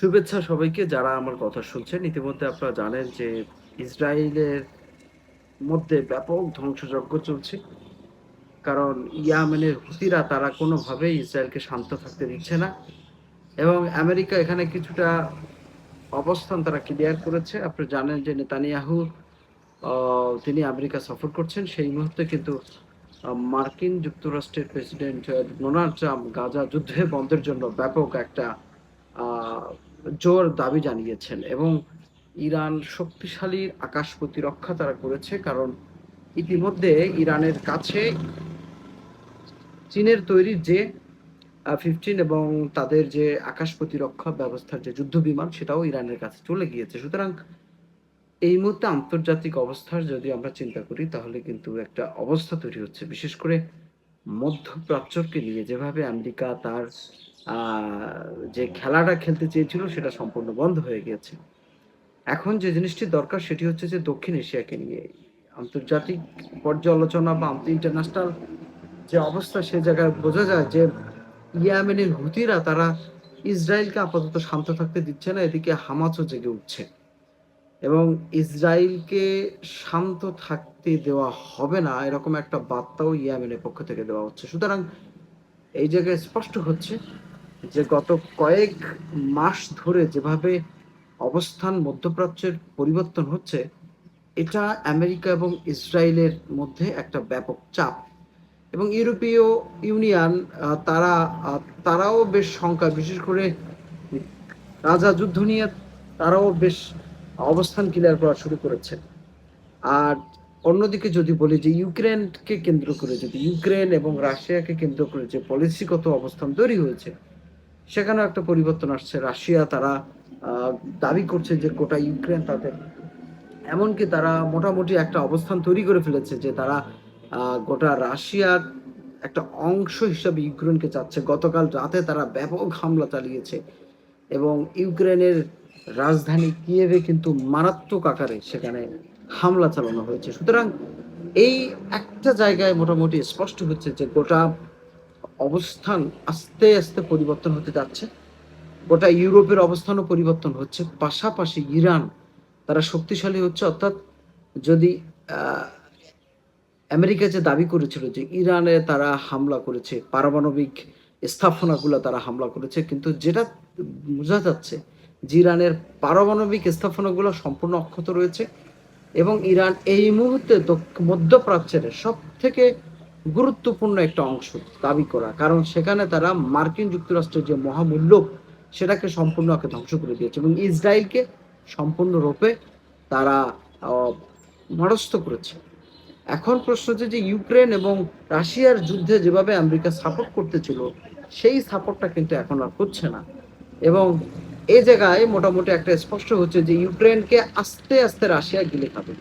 শুভেচ্ছা সবাইকে যারা আমার কথা শুনছেন। ইতিমধ্যে আপনারা জানেন যে ইসরায়েলের মধ্যে ব্যাপক ধ্বংসযজ্ঞ চলছে। কারণ ইয়ামেনের হুতিরা তারা কোনোভাবেই ইসরায়েলকে শান্ত থাকতে দিচ্ছে না এবং আমেরিকা এখানে কিছুটা অবস্থান তারা ক্লিয়ার করেছে। আপনি জানেন যে নেতানিয়াহু তিনি আমেরিকা সফর করছেন। সেই মুহূর্তে কিন্তু মার্কিন যুক্তরাষ্ট্রের প্রেসিডেন্ট ডোনাল্ড ট্রাম্প গাজা যুদ্ধে বন্ধের জন্য ব্যাপক একটা জোর দাবি জানিয়েছেন এবং ইরান শক্তিশালী আকাশ প্রতিরক্ষা তারা করেছে কারণ ইতিমধ্যে ইরানের কাছে চীনের তৈরি যে ফিফটিন এবং তাদের যে আকাশ প্রতিরক্ষা ব্যবস্থার যে যুদ্ধ বিমান সেটাও ইরানের কাছে চলে গিয়েছে। সুতরাং এই মুহূর্তে আন্তর্জাতিক অবস্থার যদি আমরা চিন্তা করি, তাহলে কিন্তু একটা অবস্থা তৈরি হচ্ছে। বিশেষ করে মধ্যপ্রাচ্যকে নিয়ে যেভাবে আমেরিকা তার যে খেলাটা খেলতে চেয়েছিল সেটা সম্পূর্ণ বন্ধ হয়ে গিয়েছে এখন যে জিনিসটি দরকার সেটি হচ্ছে যে দক্ষিণ এশিয়াকে নিয়ে। আন্তর্জাতিক পর্যালোচনা বা ইন্টারন্যাশনাল যে অবস্থা সে জায়গায় বোঝা যায় যে ইয়ামেনের হুতিরা তারা ইসরায়েলকে আপাতত শান্ত থাকতে দিচ্ছে না, এদিকে হামাসও জেগে উঠছে। এবং ইসরায়েলকে শান্ত থাকতে দেওয়া হবে না, এরকম একটা বার্তাও ইয়ামেনের পক্ষ থেকে দেওয়া হচ্ছে। সুতরাং এই জায়গায় স্পষ্ট হচ্ছে যে গত কয়েক মাস ধরে যেভাবে অবস্থান মধ্যপ্রাচ্যের পরিবর্তন হচ্ছে, এটা আমেরিকা এবং ইসরায়েলের মধ্যে একটা ব্যাপক চাপ। এবং ইউরোপীয় ইউনিয়ন তারা তারাও বেশ শঙ্কা, বিশেষ করে রাজা যুদ্ধ নিয়ে তারাও বেশ অবস্থান ক্লিয়ার করা শুরু করেছে। আর অন্যদিকে যদি বলি যে ইউক্রেনকে কেন্দ্র করে, যদি ইউক্রেন এবং রাশিয়াকে কেন্দ্র করে যে পলিসিগত অবস্থান তৈরি হয়েছে সেখানেও একটা পরিবর্তন আসছে। রাশিয়া তারা দাবি করছে যে গোটা ইউক্রেন তাদের, এমনকি তারা মোটামুটি একটা অবস্থান তৈরি করে ফেলেছে যে তারা গোটা রাশিয়ার একটা অংশ হিসাবে ইউক্রেনকে চাচ্ছে। গতকাল রাতে তারা ব্যাপক হামলা চালিয়েছে এবং ইউক্রেনের রাজধানী কিয়েভে কিন্তু মারাত্মক আকারে সেখানে হামলা চালানো হয়েছে। সুতরাং এই একটা জায়গায় মোটামুটি স্পষ্ট হচ্ছে যে গোটা অবস্থান আস্তে আস্তে পরিবর্তন হতে যাচ্ছে। গোটা ইউরোপের অবস্থানও পরিবর্তন হচ্ছে। পাশাপাশি ইরান, তারা শক্তিশালী হচ্ছে। অর্থাৎ যদি আমেরিকা যে দাবি করেছিল যে ইরানে তারা হামলা করেছে, পারমাণবিক স্থাপনাগুলো তারা হামলা করেছে, কিন্তু যেটা বোঝা যাচ্ছে যে ইরানের পারমাণবিক স্থাপনাগুলো সম্পূর্ণ অক্ষত রয়েছে এবং ইরান এই মুহূর্তে মধ্যপ্রাচ্যের সব থেকে গুরুত্বপূর্ণ একটা অংশ দাবি করা। কারণ সেখানে তারা মার্কিন যুক্তরাষ্ট্রের যে মহামূল্য, সেটাকে সম্পূর্ণকে ধ্বংস করে দিয়েছে এবং ইসরায়েলকে সম্পূর্ণরূপে তারা মরস্থ করেছে। এখন প্রশ্ন হচ্ছে যে ইউক্রেন এবং রাশিয়ার যুদ্ধে যেভাবে আমেরিকা সাপোর্ট করতেছিল, সেই সাপোর্টটা কিন্তু এখন আর হচ্ছে না। এবং এই জায়গায় মোটামুটি একটা স্পষ্ট হচ্ছে যে ইউক্রেনকে আস্তে আস্তে রাশিয়া গিলে খাবে।